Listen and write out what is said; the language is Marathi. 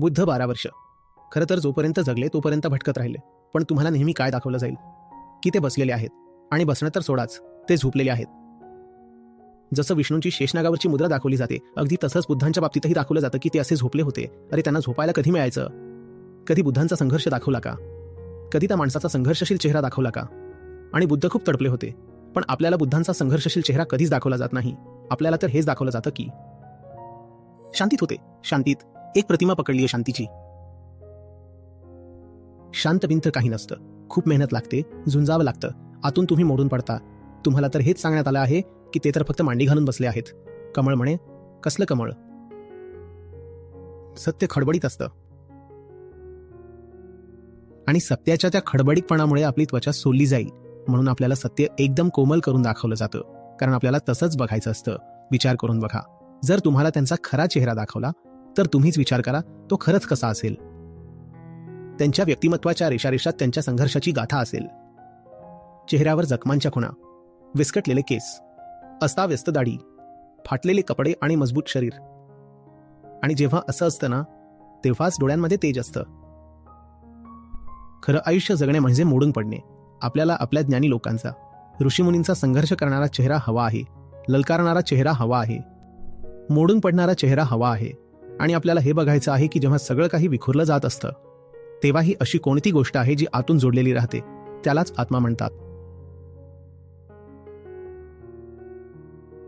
बुद्ध बारा वर्ष. खरं तर जोपर्यंत जगले तोपर्यंत भटकत राहिले. पण तुम्हाला नेहमी काय दाखवलं जाईल? की ते बसलेले आहेत. आणि बसणं तर सोडाच ते झोपलेले आहेत. जसं विष्णूंची शेषनागावरची मुद्रा दाखवली जाते अगदी तसंच बुद्धांच्या बाबतीतही दाखवलं जातं की ते असे झोपले होते. अरे त्यांना झोपायला कधी मिळायचं? कधी बुद्धांचा संघर्ष दाखवला का? कधी त्या माणसाचा संघर्षशील चेहरा दाखवला का? आणि बुद्ध खूप तडपले होते. पण आपल्याला बुद्धांचा संघर्षशील चेहरा कधीच दाखवला जात नाही. आपल्याला तर हेच दाखवलं जातं की? शांतीत होते. शांतीत. एक प्रतिमा पकडली आहे शांतीची. शांत भिंत काही नसतं. खूप मेहनत लागते झुंजावं लागतं. आतून तुम्ही मोडून पडता. तुम्हाला तर हेच सांगण्यात आलं आहे की ते तर फक्त मांडी घालून बसले आहेत. कमळ म्हणे कसलं कमळ? सत्य खडबडीत असतं. आणि सत्याच्या त्या खडबडीतपणामुळे आपली त्वचा सोलली जाईल म्हणून आपल्याला सत्य एकदम कोमल करून दाखवलं जातं. कारण आपल्याला तसंच बघायचं असतं. विचार करून बघा. जर तुम्हाला त्यांचा खरा चेहरा दाखवला तर तुम्हीच विचार करा तो खरंच कसा असेल? त्यांच्या व्यक्तिमत्वाच्या रेषारेषात त्यांच्या संघर्षाची गाथा असेल. चेहऱ्यावर जखमांच्या खुणा विस्कटलेले केस अस्ताव्यस्त दाढी फाटलेले कपडे आणि मजबूत शरीर. आणि जेव्हा असं असतं ना तेव्हाच डोळ्यांमध्ये तेज असतं. खरं आयुष्य जगणे म्हणजे मोडून पडणे आपल्याला आपल्या ज्ञानी लोकांचा ऋषीमुनींचा संघर्ष करणारा चेहरा हवा आहे ललकारणारा चेहरा हवा आहे. मोडून पडणारा चेहरा हवा आहे. आणि आपल्याला हे बघायचं आहे की जेव्हा सगळं काही विखुरलं जात असतं तेव्हा ही अशी कोणती गोष्ट आहे जी आतून जोडलेली राहते? त्यालाच आत्मा म्हणतात.